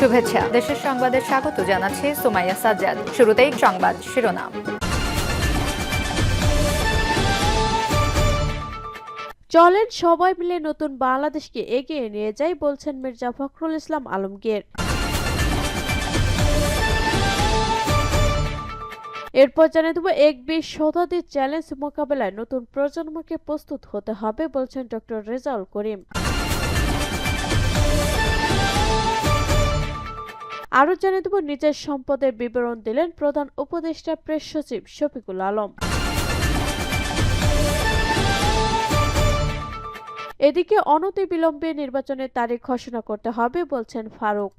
শুভেচ্ছা। দেশের সংবাদে স্বাগত জানাচ্ছি সুমাইয়া সাজ্জাদ। শুরুতেই সংবাদ শিরোনাম। চলেন সবাই মিলে নতুন বাংলাদেশকে এগিয়ে নিয়ে যাই, বলছেন মির্জা ফখরুল ইসলাম আলমগীর। এরপর জানিয়ে দেবো এক বিশ শতাব্দীর চ্যালেঞ্জ মোকাবেলায় নতুন প্রজন্মকে প্রস্তুত হতে হবে, বলছেন ডক্টর রেজাউল করিম। আরও জানিয়ে দেব, নিজের সম্পদের বিবরণ দিলেন প্রধান উপদেষ্টা প্রেস সচিব শফিকুল আলম। এদিকে অনতি অনতিবিলম্বে নির্বাচনের তারিখ ঘোষণা করতে হবে, বলছেন ফারুক।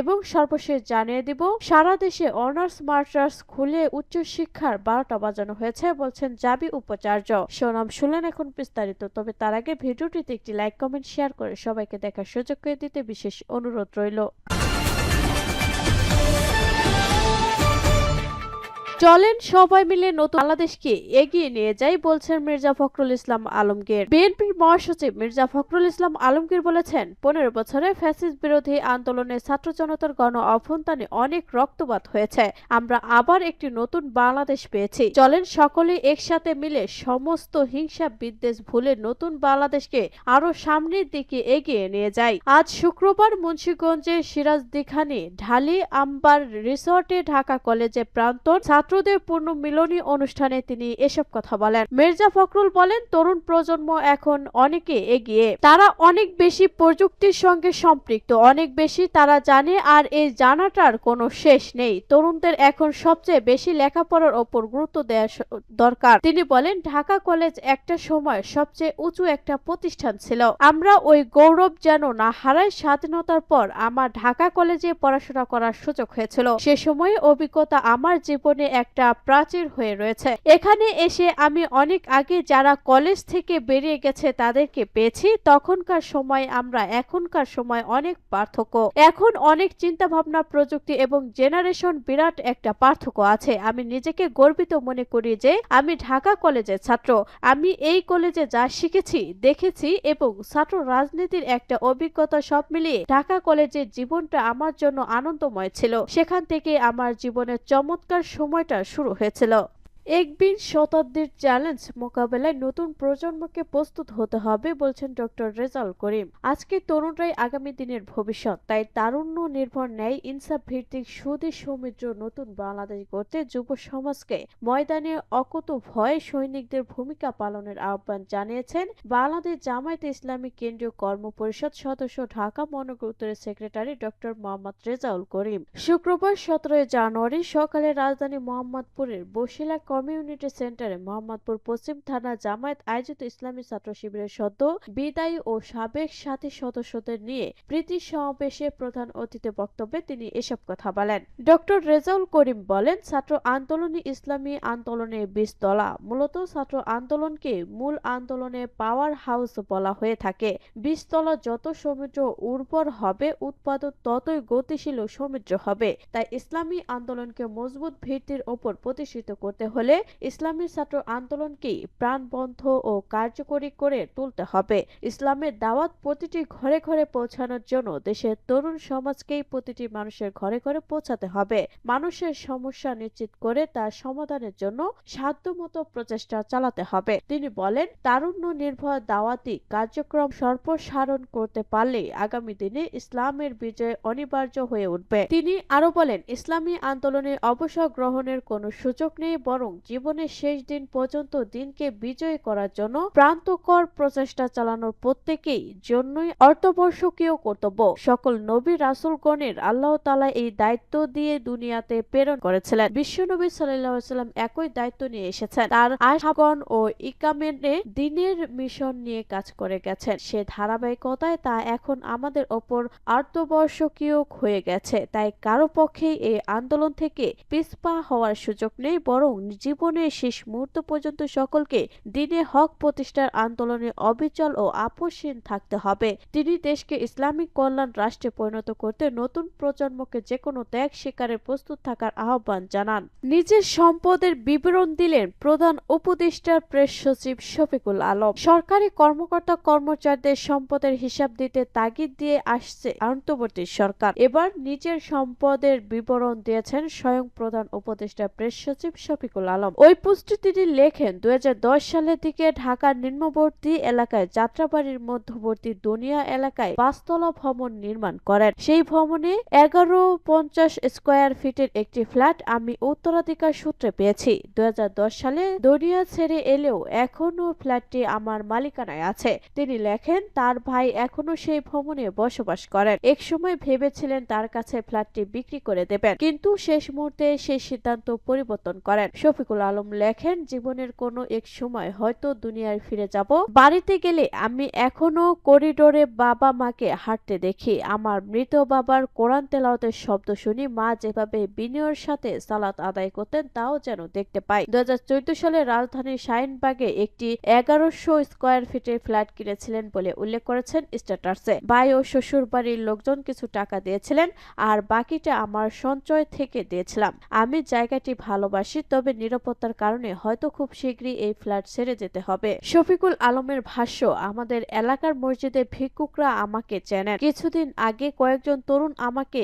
এবং সর্বশেষ জানিয়ে দিব, সারা দেশে অনার্স মাস্টার্স খুলে উচ্চ শিক্ষার বারোটা বাজানো হয়েছে, বলছেন জাবি উপাচার্য। সোনাম শুনলেন এখন বিস্তারিত, তবে তার আগে ভিডিওটিতে একটি লাইক কমেন্ট শেয়ার করে সবাইকে দেখার সুযোগ করে দিতে বিশেষ অনুরোধ রইল। চলেন সবাই মিলে নতুন বাংলাদেশকে এগিয়ে নিয়ে যাই, বলছেন মির্জা ফখরুল ইসলাম আলমগীর। বিএনপির মহাসচিব মির্জা ফখরুল ইসলাম আলমগীর বলেছেন, পনেরো বছরে ফ্যাসিস্ট বিরোধী আন্দোলনে ছাত্র জনতার গণ অভ্যন্তরে অনেক রক্তপাত হয়েছে। আমরা আবার একটি নতুন বাংলাদেশ পেয়েছি। চলেন সকলে একসাথে মিলে সমস্ত হিংসা বিদ্বেষ ভুলে নতুন বাংলাদেশকে আরও সামনের দিকে এগিয়ে নিয়ে যাই। আজ শুক্রবার মুন্সিগঞ্জের সিরাজদিখানি ঢালি আম্বার রিসর্টে ঢাকা কলেজে প্রান্তর ছাত্রদের পূর্ণ মিলনী অনুষ্ঠানে তিনি এসব কথা বলেন। মির্জা ফখরুল বলেন, তরুণ প্রজন্ম এখন অনেকে এগিয়ে, তারা অনেক বেশি প্রযুক্তির সঙ্গে সম্পৃক্ত, অনেক বেশি তারা জানে আর এই জানাটার কোনো শেষ নেই। তরুণদের এখন সবচেয়ে বেশি লেখাপড়ার ওপর গুরুত্ব দেওয়া দরকার। তিনি বলেন, ঢাকা কলেজ একটা সময় সবচেয়ে উঁচু একটা প্রতিষ্ঠান ছিল। আমরা ওই গৌরব যেন না হারাই, স্বাধীনতার পর আমার ঢাকা কলেজে পড়াশোনা করার সুযোগ হয়েছিল। সে সময় অভিজ্ঞতা আমার জীবনে একটা প্রাচীর হয়ে রয়েছে। এখানে এসে আমি অনেক আগে যারা কলেজ থেকে বেরিয়ে গেছে তাদেরকে পেয়েছি। তখনকার সময় আমরা, এখনকার সময় অনেক পার্থক্য। এখন অনেক চিন্তা ভাবনা প্রযুক্তি এবং জেনারেশন বিরাট একটা পার্থক্য আছে। আমি নিজেকে গর্বিত মনে করি যে আমি ঢাকা কলেজের ছাত্র। আমি এই কলেজে যা শিখেছি, দেখেছি এবং ছাত্র রাজনীতির একটা অভিজ্ঞতা সব মিলিয়ে ঢাকা কলেজের জীবনটা আমার জন্য আনন্দময় ছিল। সেখান থেকে আমার জীবনের চমৎকার সময়টা শুরু হয়েছিল। একবিশ শতাব্দীর চ্যালেঞ্জ মোকাবেলায় নতুন প্রজন্মকে প্রস্তুত হতে হবে বলছেন ডক্টর রেজাল করিম। আজকে তরুণরাই আগামী দিনের ভবিষ্যৎ, তাই তারুণ্য নির্ভর ন্যায় ইনসাফ ভিত্তিক সুদী সৌমিত্র নতুন বাংলাদেশ গড়তে যুব সমাজকে ময়দানে অকুত ভয়ে সৈনিকদের ভূমিকা পালনের আহ্বান জানিয়েছেন বাংলাদেশ জামায়াতে ইসলামী কেন্দ্রীয় কর্ম পরিষদ সদস্য ঢাকা মহানগর উত্তরের সেক্রেটারি ডক্টর মোহাম্মদ রেজাউল করিম। শুক্রবার সতেরোই জানুয়ারি সকালে রাজধানী মোহাম্মদপুরের বসিলা কমিউনিটি সেন্টারে মোহাম্মদপুর পশ্চিম থানা জামায়াত আয়োজিত ইসলামী ছাত্র শিবিরের সদ্য বিদায়ী ও সাবেক সাথী সদস্যদের নিয়ে প্রীতি সমাবেশে প্রধান অতিথি বক্তব্যে তিনি এসব কথা বলেন। ডক্টর রেজাউল করিম বলেন, ছাত্র আন্দোলনে ইসলামী আন্দোলনের বীজতলা। মূলত ছাত্র আন্দোলনকে মূল আন্দোলনে পাওয়ার হাউস বলা হয়ে থাকে। বীজতলা যত সমুদ্র উর্বর হবে, উৎপাদন ততই গতিশীল ও সমৃদ্ধ হবে। তাই ইসলামী আন্দোলনকে মজবুত ভিত্তির ওপর প্রতিষ্ঠিত করতে হলে ইসলামী ছাত্র আন্দোলনকেই প্রাণবন্ধ ও কার্যকরী করে তুলতে হবে। ইসলামের দাওয়াত প্রতিটি ঘরে ঘরে পৌঁছানোর জন্য দেশের তরুণ সমাজকেই প্রতিটি মানুষের ঘরে ঘরে পৌঁছাতে হবে। মানুষের সমস্যা নিশ্চিত করে তার সমাধানের জন্য সাধ্যমতো প্রচেষ্টা চালাতে হবে। তিনি বলেন, তারুণ্য নির্ভর দাওয়াতি কার্যক্রম সম্প্রসারণ করতে পারলে আগামী দিনে ইসলামের বিজয় অনিবার্য হয়ে উঠবে। তিনি আরও বলেন, ইসলামী আন্দোলনে অবসর গ্রহণের কোনো সুযোগ নেই, বরং জীবনের শেষ দিন পর্যন্ত দিনকে বিজয় করার জন্য প্রান্তকর প্রচেষ্টা চালানোর প্রত্যেকেই জন্যই অর্থবর্ষকীয় কর্তব্য। সকল নবী রাসুলগণের আল্লাহ তালা এই দায়িত্ব দিয়ে দুনিয়াতে প্রেরণ করেছিলেন। বিশ্বনবী সাল্লাহ সাল্লাম একই দায়িত্ব নিয়ে এসেছেন। তার আশগণ ও ইকামেনে দিনের মিশন নিয়ে কাজ করে গেছেন। সে ধারাবাহিকতায় তা এখন আমাদের ওপর আর্ধবর্ষকীয় হয়ে গেছে। তাই কারও পক্ষেই এই আন্দোলন থেকে পিছপা হওয়ার সুযোগ নেই, বরং জীবনের শেষ মুহূর্ত পর্যন্ত সকলকে দিনে হক প্রতিষ্ঠার আন্দোলনে অবিচল ও আপোষহীন থাকতে হবে। তিনি দেশকে ইসলামিক কল্যাণ রাষ্ট্রে পরিণত করতে নতুন প্রজন্মকে যে কোনো ত্যাগ স্বীকারে প্রস্তুত থাকার আহ্বান জানান। নিজের সম্পদের বিবরণ দিলেন প্রধান উপদেষ্টার প্রেস সচিব শফিকুল আলম। সরকারি কর্মকর্তা কর্মচারীদের সম্পদের হিসাব দিতে তাগিদ দিয়ে আসছে অন্তর্বর্তী সরকার। এবার নিজের সম্পদের বিবরণ দিয়েছেন স্বয়ং প্রধান উপদেষ্টা প্রেস সচিব শফিকুল আলম ওই পোস্টে তিনি লেখেন দুই হাজার দশ সালের দিকে ঢাকার নিম্নবর্তী এলাকায় যাত্রাবাড়ির মধ্যবর্তী দুনিয়া এলাকায় পাঁচতলা ভবন নির্মাণ করেন। সেই ভবনে এগারো পঞ্চাশ স্কোয়ার ফিটের একটি ফ্ল্যাট আমি উত্তরাধিকার সূত্রে পেয়েছি। দুই সালে দুনিয়া ছেড়ে এলেও এখনও ফ্ল্যাটটি আমার মালিকানায় আছে। তিনি লেখেন, তার ভাই এখনও সেই ভবনে বসবাস করেন। এক সময় ভেবেছিলেন তার কাছে ফ্ল্যাটটি বিক্রি করে দেবেন, কিন্তু শেষ মুহূর্তে সেই সিদ্ধান্ত পরিবর্তন করেন। শফিকুল আলম লেখেন, জীবনের কোনো এক সময় হয়তো দুনিয়ায় ফিরে যাব। বাড়িতে গেলে আমি এখনও করিডোরে বাবা মাকে হাঁটতে দেখি। আমার মৃত বাবার কোরআন তেলাওয়াতের শব্দ শুনি মা যেভাবে বিনয়ের সাথে সালাত আদায় করতেন, তাও যেন দেখতে পাই। দু সালে রাজধানীর শাহিনবাগে একটি এগারোশো স্কোয়ার ফিটের ফ্ল্যাট কিনেছিলেন বলে উল্লেখ করেছেন স্ট্যাটাসে। ভাই ও শ্বশুর বাড়ির লোকজন কিছু টাকা দিয়েছিলেন, আর বাকিটা আমার সঞ্চয় থেকে দিয়েছিলাম। আমি জায়গাটি ভালোবাসি, তবে নিরাপত্তার কারণে হয়তো খুব শীঘ্রই এই ফ্ল্যাট ছেড়ে যেতে হবে। শফিকুল আলমের ভাষ্য, আমাদের এলাকার মসজিদে ভিক্ষুকরা আমাকে চেনেন। কিছুদিন আগে কয়েকজন তরুণ আমাকে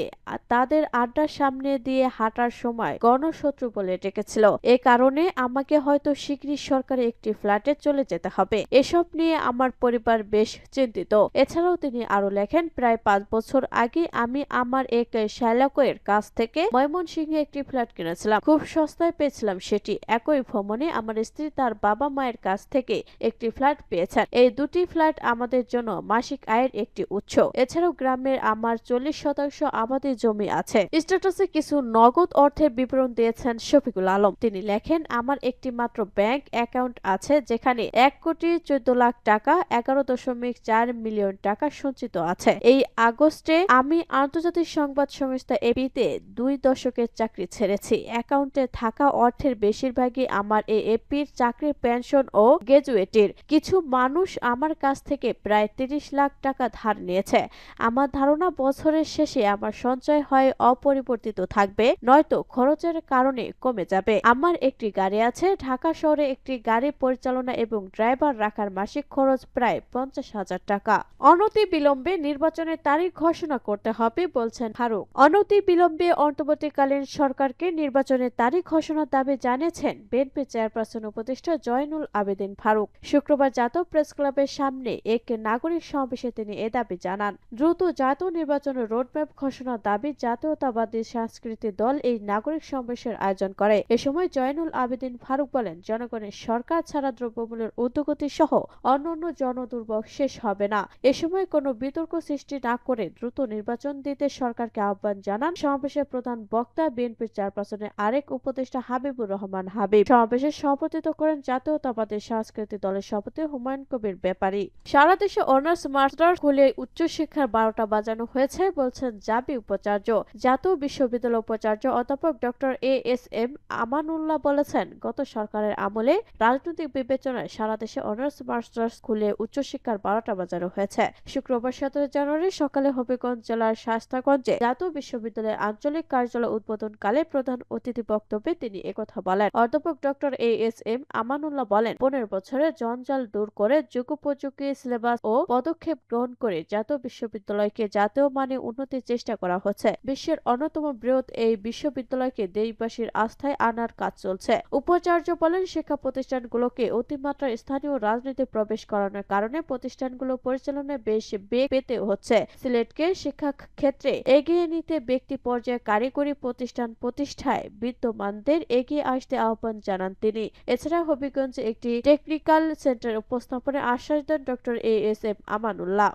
তাদের আড্ডার সামনে দিয়ে হাঁটার সময় গণশত্রু বলে ডেকেছিল। এ কারণে আমাকে হয়তো শীঘ্রই সরকারি একটি ফ্ল্যাটে চলে যেতে হবে। এসব নিয়ে আমার পরিবার বেশ চিন্তিত। এছাড়াও তিনি আরও লেখেন, প্রায় পাঁচ বছর আগে আমি আমার এক শ্যালকের কাছ থেকে ময়মনসিংহে একটি ফ্ল্যাট কিনেছিলাম। খুব সস্তায় পেয়েছিলাম সেটি একই ভ্রমণে আমার স্ত্রী তার বাবা মায়ের কাছ থেকে একটি ফ্ল্যাট পেয়েছেন। এই দুটি ফ্ল্যাট আমাদের জন্য মাসিক আয়ের একটি উৎস। এছাড়াও গ্রামের আমার চল্লিশ শতাংশ আবাদি জমি আছে। স্ট্যাটাসে কিছু নগদ অর্থের বিবরণ দিয়েছেন শফিকুল আলম। তিনি লেখেন, আমার একটি মাত্র ব্যাংক অ্যাকাউন্ট আছে যেখানে এক কোটি চোদ্দ লাখ টাকা, এগারো দশমিক চার মিলিয়ন টাকা সঞ্চিত আছে। এই আগস্টে আমি আন্তর্জাতিক সংবাদ সংস্থা এপিতে দুই দশকের চাকরি ছেড়েছি। অ্যাকাউন্টে থাকা অর্থের বেশিরভাগই আমার এই এপির চাকরির পেনশন ও গ্র্যাজুয়েটির। কিছু মানুষ আমার কাছ থেকে প্রায় তিরিশ লাখ টাকা ধার নিয়েছে। আমার ধারণা বছরের শেষে আমার সঞ্চয় হয় অপরিবর্তিত থাকবে, নয়তো খরচের কারণে কমে যাবে। আমার একটি গাড়ি আছে, ঢাকা শহরে একটি গাড়ি পরিচালনা এবং ড্রাইভার রাখার মাসিক খরচ প্রায় পঞ্চাশ হাজার টাকা। অনতি বিলম্বে নির্বাচনের তারিখ ঘোষণা করতে হবে, বলছেন ফারুক। অনতি বিলম্বে অন্তর্বর্তীকালীন সরকারকে নির্বাচনের তারিখ ঘোষণার দাবি জানিয়েছেন বিএনপি চেয়ারপারসন উপদেষ্টা জয়নুল আবেদিন ফারুক। শুক্রবার জাতীয় প্রেস ক্লাবের সামনে এক নাগরিক সমাবেশে তিনি এ দাবি জানান। দ্রুত জাতীয় নির্বাচনের রোডম্যাপ ঘোষণার দাবি জাতীয়তাবাদী সংস্কৃতি দল এই নাগরিক সমাবেশের আয়োজন করে। এ সময় জয়নুল আবেদিন ফারুক বলেন, জনগণের সরকার ছাড়া দ্রব্যমূল্যের ঊর্ধ্বগতি সহ অন্যান্য জনদুর্ভোগ শেষ হবে না। এ সময় কোনো বিতর্ক সৃষ্টি না করে দ্রুত নির্বাচন দিতে সরকারকে আহ্বান জানান। সমাবেশের প্রধান বক্তা বিএনপির চেয়ারপারসনের আরেক উপদেষ্টা হাবিবুর রহমান হাবিব। সমাবেশে সভাপতিত্ব করেন জাতীয়তাবাদী সংস্কৃতি দলের সভাপতি হুমায়ুন কবির ব্যাপারী। সারা দেশে অনার্স, মাস্টার্স খুলে উচ্চশিক্ষার বারোটা বাজানো হয়েছে বলছেন জাবি উপাচার্য। জাতীয় বিশ্ববিদ্যালয় উপাচার্য অধ্যাপক doctor A S M Amanullah বলেছেন, গত সরকারের আমলে রাজনৈতিক বিবেচনায় সারা দেশে অনার্স, মাস্টার্স খুলে উচ্চশিক্ষার বারোটা বাজানো হয়েছে। শুক্রবার সতেরো জানুয়ারি সকালে হবিগঞ্জ জেলার শাস্তাগঞ্জে জাতীয় বিশ্ববিদ্যালয়ের আঞ্চলিক কার্যালয় উদ্বোধনকালে প্রধান অতিথি বক্তব্যে তিনি একথা বলেন। অধ্যাপক doctor A S M Amanullah বলেন, পনেরো বছরে জঞ্জাল দূর করে যুগোপযোগী সিলেবাস ও পদক্ষেপ গ্রহণ করে জাতীয় বিশ্ববিদ্যালয়কে জাতীয় মানে উন্নতির চেষ্টা করা হচ্ছে। বিশ্বের অন্যতম বৃহৎ এই বিশ্ববিদ্যালয়কে দেশবাসীর আস্থায় আনার কাজ চলছে। উপাচার্য বলেন, শিক্ষা প্রতিষ্ঠানগুলোকে অতিমাত্রায় স্থানীয় রাজনীতি প্রবেশ করানোর কারণে প্রতিষ্ঠানগুলো পরিচালনায় বেশ বেগ পেতে হচ্ছে। সিলেটকে শিক্ষা ক্ষেত্রে এগিয়ে নিতে ব্যক্তি পর্যায়ে কারিগরি প্রতিষ্ঠান প্রতিষ্ঠায় বিদ্যমানদের এগিয়ে আসতে আহ্বান জানান তিনি। এছাড়া হবিগঞ্জে একটি টেকনিক্যাল সেন্টার উপস্থাপনে আশ্বাস দেন doctor A S M Amanullah.